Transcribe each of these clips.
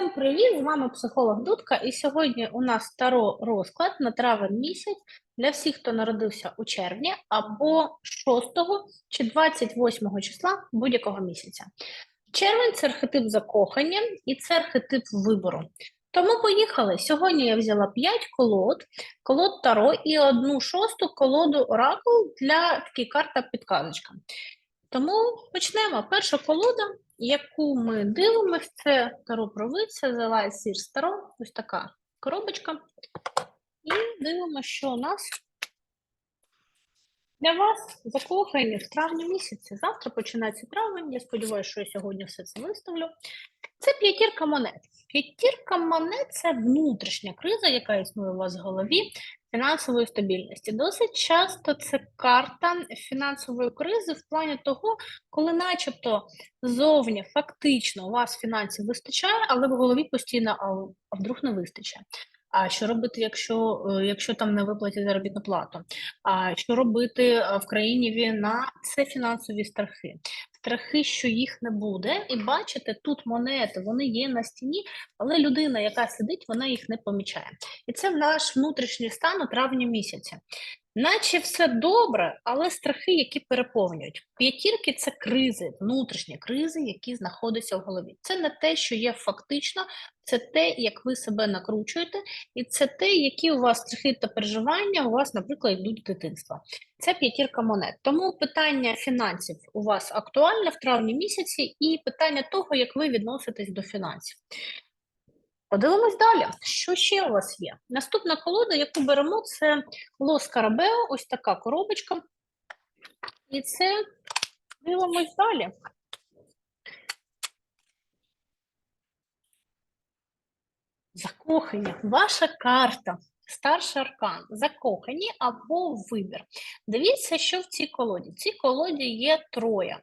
Всім привіт! З вами психолог Дудка, і сьогодні у нас таро розклад на травень місяць для всіх, хто народився у червні або 6 чи 28 числа будь-якого місяця. Червень це архетип закохання і це архетип вибору. Тому поїхали. Сьогодні я взяла 5 колод, колод Таро і одну шосту колоду Оракул для такої карта підказочка. Тому почнемо. Перша колода, яку ми дивимося, це Таро Провидця, The Light Sears Таро. Ось така коробочка. І дивимося, що у нас для вас закохані в травні місяці. Завтра починається травень. Я сподіваюся, що я сьогодні все це виставлю. Це п'ятірка монет. П'ятірка монет це внутрішня криза, яка існує у вас в голові, фінансової стабільності. Досить часто це карта фінансової кризи в плані того, коли, начебто, зовні фактично у вас фінансів вистачає, але в голові постійно а, вдруг не вистачає. А що робити, якщо е, якщо там не виплатять заробітну плату? А що робити е, в країні війна? Це фінансові страхи. Страхи, що їх не буде, і бачите, тут монети, вони є на стіні, але людина, яка сидить, вона їх не помічає. І це наш внутрішній стан у травні місяці. Наче все добре, але страхи, які переповнюють. П'ятірки це кризи, внутрішні кризи, які знаходяться в голові. Це не те, що є фактично, це те, як ви себе накручуєте, і це те, які у вас страхи та переживання у вас, наприклад, йдуть з дитинства. Це п'ятірка монет. Тому питання фінансів у вас актуальне в травні місяці, і питання того, як ви відноситесь до фінансів. Подивимось далі, що ще у вас є. Наступна колода, яку беремо, це Лос Карабео, ось така коробочка. І це дивимось далі. Закохані. Ваша карта. Старший аркан, закохані або вибір. Дивіться, що в цій колоді. В цій колоді є троє: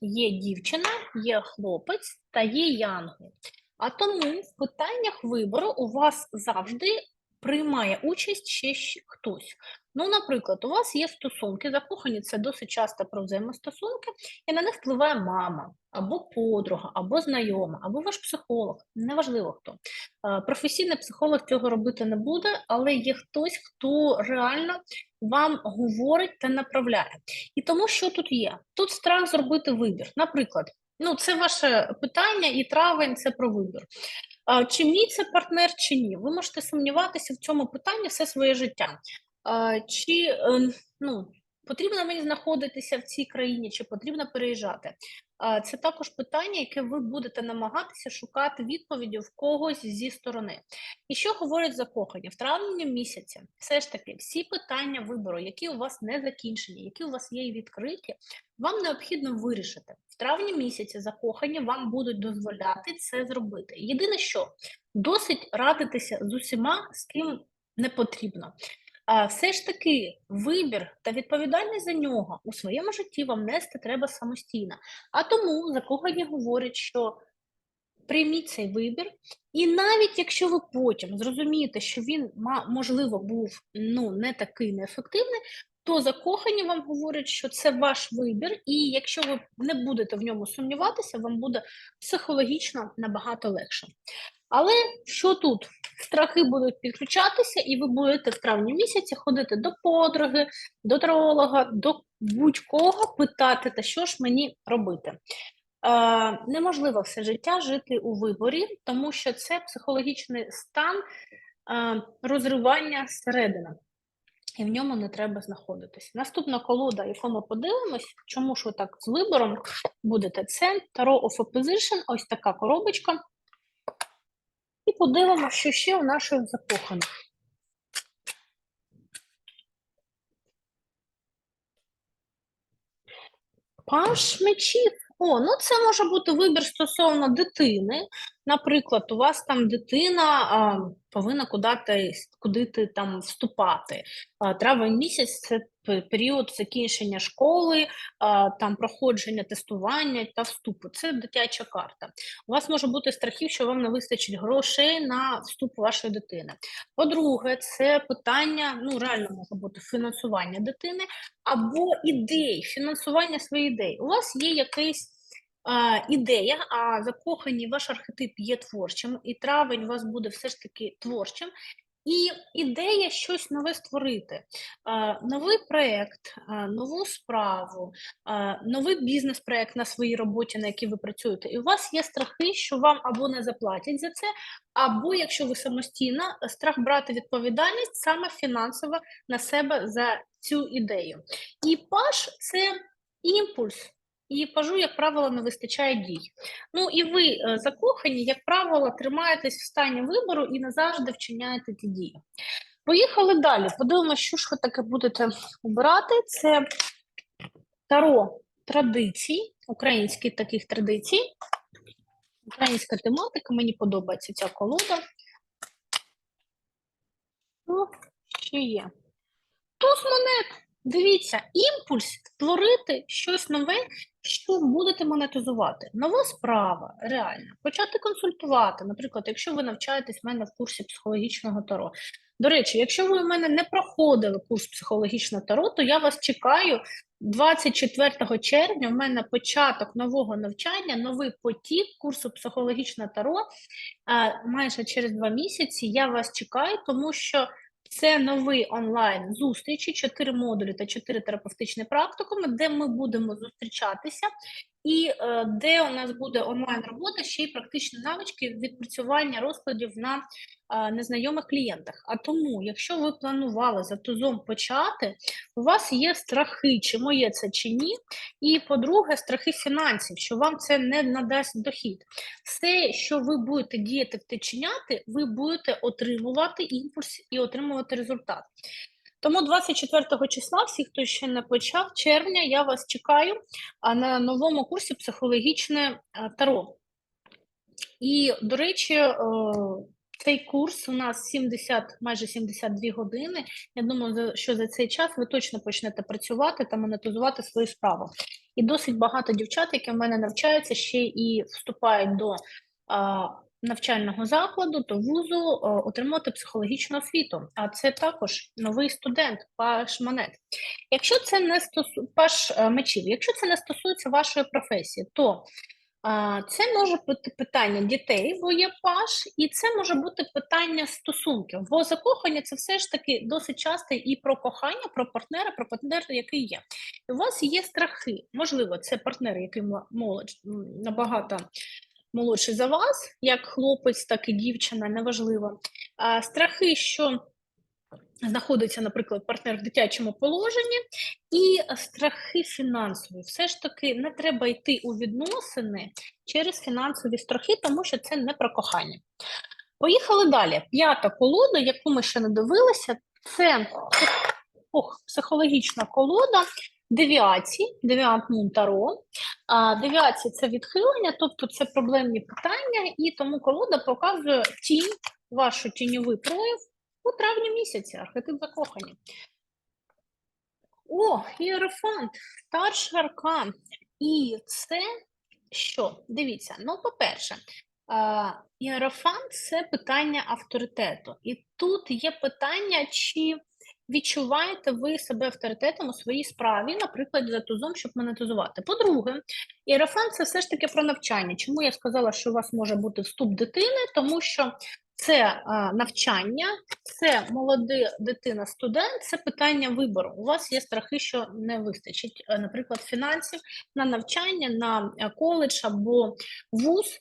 є дівчина, є хлопець та є янгол. А тому в питаннях вибору у вас завжди приймає участь ще хтось. Ну, наприклад, у вас є стосунки, закохані це досить часто про взаємостосунки, і на них впливає мама, або подруга, або знайома, або ваш психолог, неважливо хто. Професійний психолог цього робити не буде, але є хтось, хто реально вам говорить та направляє. І тому, що тут є? Тут страх зробити вибір. Наприклад, Ну, це ваше питання, і травень це про вибір. Чи мій це партнер, чи ні? Ви можете сумніватися в цьому питанні все своє життя. Чи ем, ну, потрібно мені знаходитися в цій країні, чи потрібно переїжджати? Це також питання, яке ви будете намагатися шукати відповіді в когось зі сторони. І що говорять закохані? В травні місяці все ж таки всі питання вибору, які у вас не закінчені, які у вас є і відкриті, вам необхідно вирішити. В травні місяці закохані вам будуть дозволяти це зробити. Єдине, що досить радитися з усіма, з ким не потрібно. А все ж таки вибір та відповідальність за нього у своєму житті вам нести треба самостійно. А тому закохані говорять, що прийміть цей вибір, і навіть якщо ви потім зрозумієте, що він можливо був ну не такий неефективний, то закохані вам говорять, що це ваш вибір, і якщо ви не будете в ньому сумніватися, вам буде психологічно набагато легше. Але що тут? Страхи будуть підключатися, і ви будете в травні місяці ходити до подруги, до тролога, до будь-кого питати, та що ж мені робити. Е, Неможливо все життя жити у виборі, тому що це психологічний стан е, розривання зсередини, і в ньому не треба знаходитись. Наступна колода, яку ми подивимось, чому ж ви так з вибором будете, це Tarot of Opposition, ось така коробочка. І подивимося, що ще у наших закоханих. Паш мечів. О, ну це може бути вибір стосовно дитини. Наприклад, у вас там дитина а, повинна куди куди там вступати. А, травень місяць це період закінчення школи, а, там проходження тестування та вступу. Це дитяча карта. У вас може бути страхів, що вам не вистачить грошей на вступ вашої дитини. По-друге, це питання, ну реально може бути фінансування дитини або ідей, фінансування своїх ідей. У вас є якийсь ідея, а закохані ваш архетип є творчим, і травень у вас буде все ж таки творчим. І ідея щось нове створити, новий проєкт, нову справу, новий бізнес-проєкт на своїй роботі, на якій ви працюєте. І у вас є страхи, що вам або не заплатять за це, або якщо ви самостійна, страх брати відповідальність саме фінансово на себе за цю ідею. І паш це імпульс. І пажу, як правило, не вистачає дій. Ну і ви е, закохані, як правило, тримаєтесь в стані вибору і не завжди вчиняєте ті дії. Поїхали далі. Подивимося, що ж ви таке будете обирати. Це таро традицій, українських таких традицій. Українська тематика, мені подобається ця колода. Що є? Туз монет. Дивіться, імпульс створити щось нове, що будете монетизувати. Нова справа, реально. Почати консультувати. Наприклад, якщо ви навчаєтесь в мене в курсі психологічного таро. До речі, якщо ви у мене не проходили курс психологічного таро, то я вас чекаю 24 червня. У мене початок нового навчання, новий потік курсу психологічного таро. А, майже через два місяці я вас чекаю, тому що. Це новий онлайн зустрічі, чотири модулі та чотири терапевтичні практикуми, де ми будемо зустрічатися, і е, де у нас буде онлайн робота, ще й практичні навички відпрацювання розкладів на е, незнайомих клієнтах. А тому, якщо ви планували за тузом почати, у вас є страхи, чи моє це чи ні. І по-друге, страхи фінансів, що вам це не надасть дохід. Все, що ви будете діяти втеченяти, ви будете отримувати імпульс і отримувати результат. Тому 24 числа, всі, хто ще не почав, червня, я вас чекаю на новому курсі психологічне таро. І, до речі, е, цей курс у нас 70, майже 72 години. Я думаю, що за цей час ви точно почнете працювати та монетизувати свою справу. І досить багато дівчат, які в мене навчаються, ще і вступають до навчального закладу, до вузу а, отримати психологічну освіту. А це також новий студент, паш монет. Якщо це не стосу... паш е, мечів, якщо це не стосується вашої професії, то Це може бути питання дітей, бо є паш, і це може бути питання стосунків. Бо закохання це все ж таки досить часто і про кохання, про партнера, про партнера, який є. У вас є страхи. Можливо, це партнер, який молодь, набагато молодший за вас, як хлопець, так і дівчина, неважливо. А, страхи, що знаходиться, наприклад, партнер в дитячому положенні, і страхи фінансові. Все ж таки не треба йти у відносини через фінансові страхи, тому що це не про кохання. Поїхали далі. П'ята колода, яку ми ще не дивилися, це ох, психологічна колода. Девіації, девіант Таро. А, девіації це відхилення, тобто це проблемні питання, і тому колода показує тінь, вашу тіньовий прояв у травні місяці, архетип закохані. О, іерофант, старший аркан. І це що? Дивіться, ну, по-перше, іерофант це питання авторитету. І тут є питання, чи відчуваєте ви себе авторитетом у своїй справі, наприклад, за тузом, щоб монетизувати. По-друге, іерофант це все ж таки про навчання. Чому я сказала, що у вас може бути вступ дитини? Тому що це а, навчання, це молода дитина, студент, це питання вибору. У вас є страхи, що не вистачить, е, наприклад, фінансів на навчання, на е, коледж або вуз,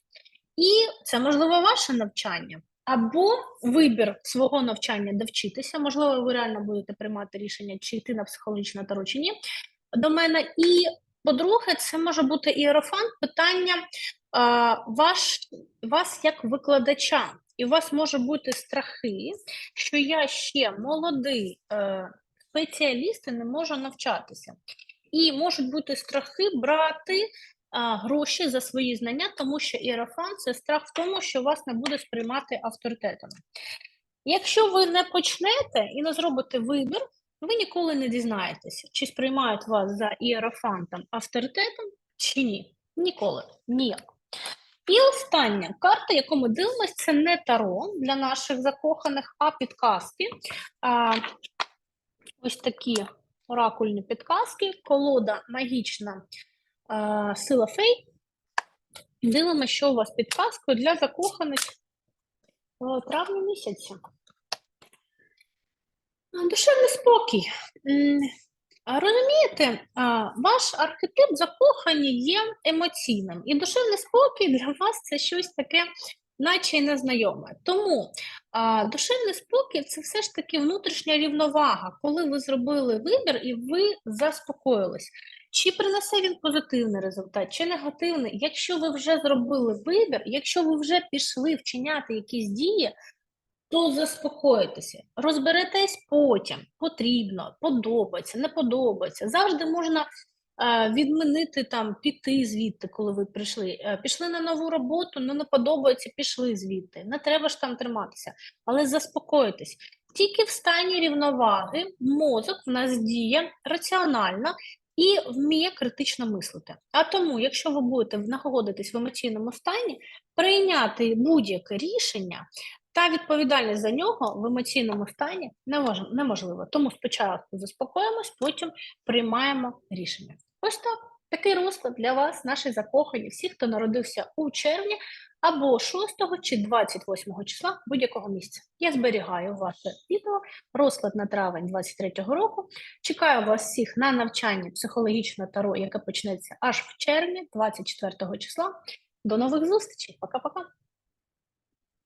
і це можливо ваше навчання. Або вибір свого навчання, де вчитися, можливо, ви реально будете приймати рішення, чи йти на психологічне таро, чи ні, до мене. І, по-друге, це може бути іерофант, питання а, ваш, вас як викладача. І у вас може бути страхи, що я ще молодий е, спеціаліст і не можу навчатися. І можуть бути страхи брати гроші за свої знання, тому що іерофан це страх в тому, що вас не буде сприймати авторитетами. Якщо ви не почнете і не зробите вибір, ви ніколи не дізнаєтеся, чи сприймають вас за іерофантом авторитетом, чи ні. Ніколи. Ніяк. І остання карта, яку ми дивимося, це не таро для наших закоханих, а підказки. А, ось такі оракульні підказки, колода магічна сила фей. Дивимося, що у вас під казкою для закоханих в травні місяці. Душевний спокій. Розумієте, ваш архетип закохані є емоційним, і душевний спокій для вас це щось таке, наче й незнайоме. Тому душевний спокій це все ж таки внутрішня рівновага, коли ви зробили вибір і ви заспокоїлись. Чи принесе він позитивний результат, чи негативний? Якщо ви вже зробили вибір, якщо ви вже пішли вчиняти якісь дії, то заспокойтеся, розберетесь потім, потрібно, подобається, не подобається. Завжди можна е, відмінити там, піти звідти, коли ви прийшли. Е, пішли на нову роботу, ну не подобається, пішли звідти. Не треба ж там триматися, але заспокойтесь. Тільки в стані рівноваги мозок в нас діє раціонально і вміє критично мислити. А тому, якщо ви будете знаходитись в емоційному стані, прийняти будь-яке рішення та відповідальність за нього в емоційному стані неможливо. Тому спочатку заспокоїмось, потім приймаємо рішення. Ось так. Такий розклад для вас, наші закохані, всі, хто народився у червні або 6 чи 28 числа будь-якого місця. Я зберігаю ваше відео, розклад на травень 23 року. Чекаю вас всіх на навчання психологічного таро, яке почнеться аж в червні, 24 числа. До нових зустрічей. Пока-пока.